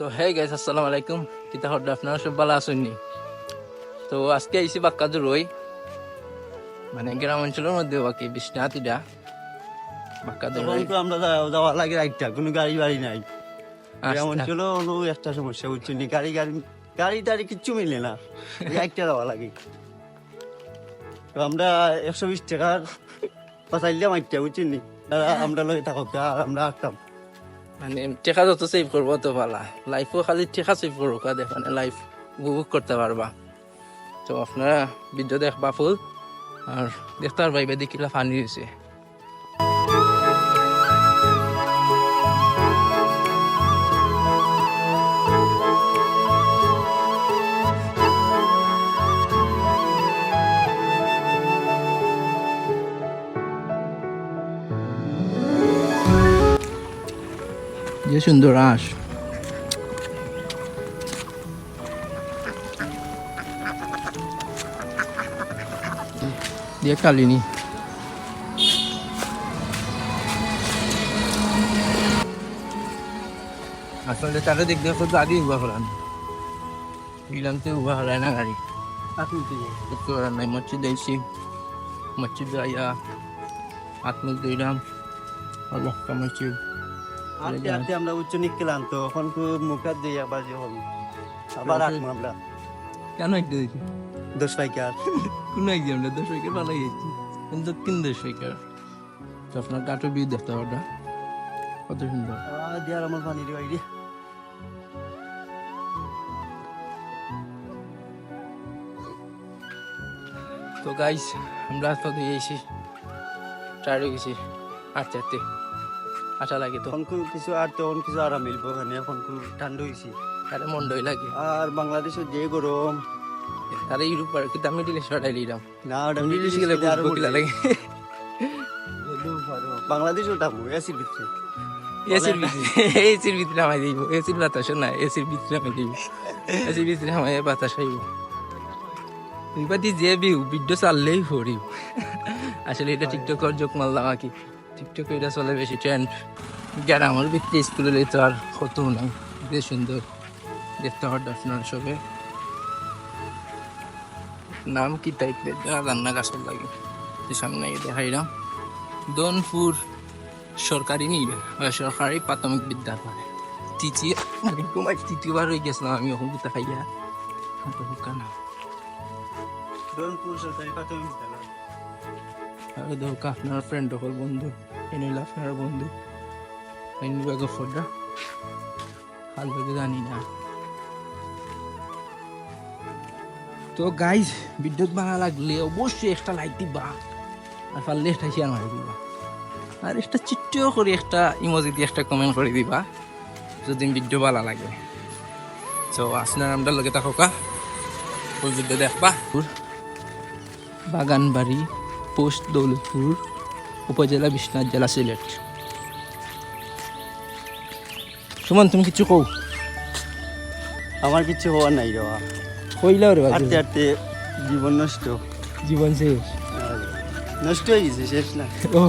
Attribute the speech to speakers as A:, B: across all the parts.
A: তো hey guys আসসালামু আলাইকুম। কিতা হড আপনারা সব ভালো আছেননি তো আজকে আইসি বাক্কা রই মানে গ্রাম অঞ্চলের মধ্যে বাকি বিশ্বনাথিটা বাক্কা
B: তখন
A: রই
B: আমরা যাওয়া লাগে একটা কোনো গাড়ি বাড়ি নাই।
A: আচ্ছা।
B: গ্রাম অঞ্চলে হলো একটা সমস্যা বুঝছ নি? গাড়ি গাড়ি গাড়ি টাড়ি কিচ্ছু মিলে না। একটা যাওয়া লাগে। তো আমরা একশো বিশ টাকার পাঠাইলাম একটা বুঝছেন নি? আমরা লগে থাকো আর আমরা আসতাম।
A: মানে টেকা যত সেভ করব তো ভালা। লাইফও খালি টেকা সেভ করব কাদে মানে লাইফ উপভোগ করতে পারবা। তো আপনারা ভিডিও দেখবা ফুল আর দেখতে পারবা এবার দেখিলা ফানি হয়েছে সুন্দর, আস। দিয়ে কালিনি আসলে তারা দেখতে তো গাড়ি উবা হলাম দিলাম তো উবা হলায় না গাড়ি।
B: আসুন তুই
A: কিছু করার নাই মসজিদ আইসি মসজিদ আইয়া হাত মুখ দিলাম আল্লাহ মসজিদ
B: হাঁটতে হাঁটতে আমরা উচ্চ তো এখন তো মুখ হাত দিয়ে আবার যে হবে। আবার আসব আমরা।
A: কেন একটা দেখি?
B: দশ পাইকার।
A: কোন একজন আমরা দশ উইকেট ভালো গেছি কিন্তু তিন দশ উইকেট তো আপনার কাটো বিয়ে দেখতে হবে কত সুন্দর।
B: দিয়ার আমার পানি দিয়ে বাইরে
A: তো গাইস আমরা দিয়ে এসেছি টায়ার্ড হয়ে গেছি আটতে আশা লাগে তো।
B: এখন কিছু আর তখন কিছু আরাম মিলবো এখানে এখন খুব ঠান্ডা হয়েছি
A: তাহলে মন ডই লাগে।
B: আর বাংলাদেশের যে গরম।
A: তাহলে ইউরোপ আর কিন্তু আমি দিলে সটাই দিলাম।
B: না ওটা
A: দিলে গেলে
B: আরও
A: বকিলা লাগে।
B: বাংলাদেশ ওটা এসির ভিতরে।
A: এসির ভিতরে এসির ভিতরে আমায় দিব। এসির বাতাস না এসির ভিতরে আমি দিব। এসির ভিতরে আমায় বাতাস হইব। এবার যে বিউ ভিডিও চাললেই ভরিব। আসলে এটা টিকটকর যোগ মারলাম আর কি। টিকটকে এটা চলে বেশি ট্রেন্ড গ্রামের ভিত্তি স্কুলে তো আর কত নাই। বেশ সুন্দর। দেখতে হওয়ার আপনার সবে নাম কি টাইপ রান্না গাছের লাগে। সামনে দেখাইলাম। দনপুর সরকারি নিবে সরকারি প্রাথমিক বিদ্যালয়। তৃতীয় তোমার তৃতীয়বার হয়ে গেছিলাম আমি ওখান থেকে খাইয়া না।
B: দোলপুর সরকারি প্রাথমিক বিদ্যালয়।
A: আর দরকার আপনার ফ্রেন্ড হল বন্ধু। হইল আপনার বন্ধু। এনে ব্যাগ ফোনটা হাল বেগে জানি না। তো গাইজ বিদ্যুৎ ভাড়া লাগলে অবশ্যই একটা লাইক দিবা। আর পারলে একটা শেয়ার মারি দিবা। আর একটা চিট্টিও করে একটা ইমোজি দিয়ে একটা কমেন্ট করে দিবা, যদি ভিডিও ভালো লাগে। তো আপনার আমরা লগে থাকা দেখবা। বাগানবাড়ি পোস্ট দৌলতপুর উপজেলা বিশ্বনাথ জেলা সিলেট। সুমন তুমি কিছু কও?
B: আমার কিছু হওয়ার নাই রে
A: কইলাও রে
B: হাঁটতে হাঁটতে জীবন নষ্ট।
A: জীবন শেষ।
B: নষ্ট হয়ে গেছে শেষ না।
A: ও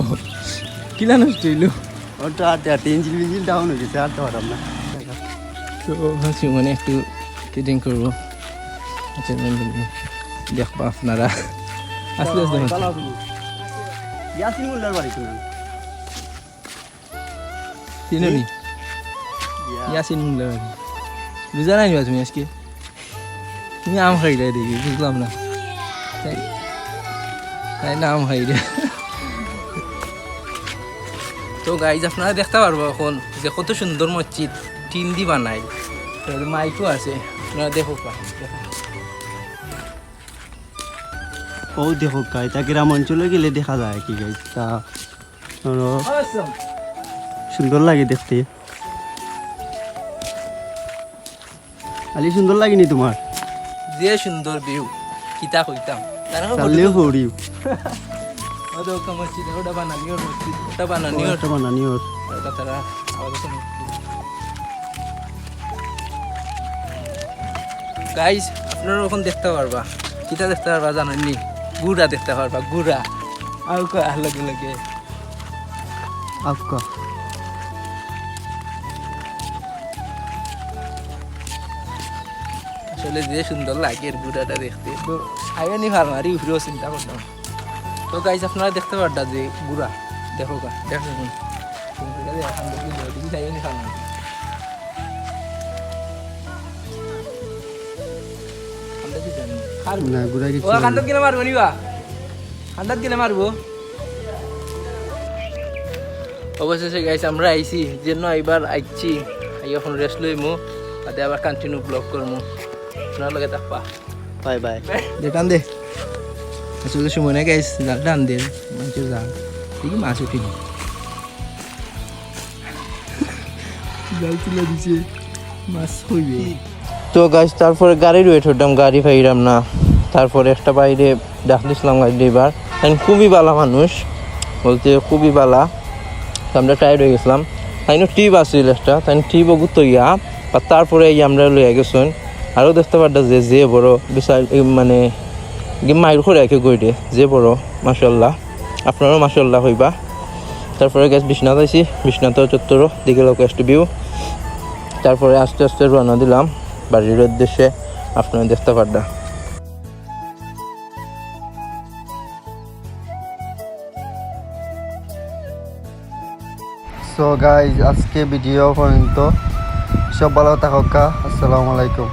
A: কিলা নষ্ট হইল?
B: ওটা হাঁটতে হাঁটতে ইঞ্জিন ইঞ্জিন ডাউন হয়ে গেছে হাঁটতে পারলাম না।
A: তো ভাবছি মানে একটু কিডিং করব। আচ্ছা দেখবা আপনারা। আস্তে হচ্ছে।
B: ইয়াসিন মোল্লার বাড়ি তো
A: চিনি ইয়াসিন মুল্লা বাড়ি। বুঝা নাই তুমি আজকে? তুমি আম খাইলে দেখি, বুঝলাম না। তাই না আম খাইলে? তো গাইজ আপনারা দেখতে পারব এখন যে কত সুন্দর মসজিদ টিন দি বানাই মাইকও আছে, আপনারা দেখো পা
B: ও দেখো গাই তা গ্রাম অঞ্চলে গেলে দেখা যায় কি গাই তা সুন্দর লাগে দেখতে। আলি সুন্দর লাগেনি তোমার?
A: যে সুন্দর ভিউ কিতা কইতাম? তারা
B: চাললেও হরিও।
A: ওটা ওটা মসজিদ ওটা বানানি ওর মসজিদ ওটা বানানি ওর
B: বানানি
A: ওটা তারা গাইজ আপনারা ওখান দেখতে পারবা। কিতা দেখতে পারবা জানেননি? গুড়া দেখতে পারবা গুড়া। আউক লগে লাগে।
B: আউক
A: আসলে যে সুন্দর লাগে এর গুড়াটা দেখতে তো আইনি ভালো আর উপরেও চিন্তা করতাম তো গাইছে আপনারা দেখতে পারটা যে গুড়া। দেখো গা দেখো এখন ভালো
B: না গুড়া
A: ও খান্দাত গেলে মারবো নিবা? খান্দাত গেলে মারবো? অবশেষে গাইছে আমরা আইছি। যেন এবার আইছি আই এখন রেস্ট লইমু তাতে আবার কন্টিনিউ ব্লগ করমু। আপনার লগে থাকবা।
B: Bye bye.
A: দে টান দে। আসলে সময় না গাইস জাল টান দে। মানুষের জাল দেখি মাছ উঠিনি জাল তুলে দিছে। মাছ হইবে। তো গাছ তারপরে গাড়ির ওয়েট হতাম গাড়ি পাইলাম না। তারপরে একটা বাইরে ডাকলিছিলাম গাড়ি এবার খুবই বালা মানুষ, বলতে খুবই বালা। আমরা টায়ার্ড হয়ে গেছিলাম। তাই টিপ আসছিল একটা তাই টিপ গুতো ইয়া তারপরে এই আমরা লইয়া গেছেন। আরও দেখতে পারতাম যে যে বড় বিশাল মানে মাইর করে একে গইডে যে বড় মাসাল্লাহ আপনারও মাসাল্লাহ হইবা। তারপরে গ্যাস বিশ্বনাথ আইসি বিশ্বনাথ চত্বর দিকে লোক ভিউ তারপরে আস্তে আস্তে রওনা দিলাম। বাড়ির উদ্দেশ্যে আপনারা দেখতে পারবেন
B: সো গাইজ আজকে ভিডিও পর্যন্ত। সব ভালো থাকা আসসালামু আলাইকুম।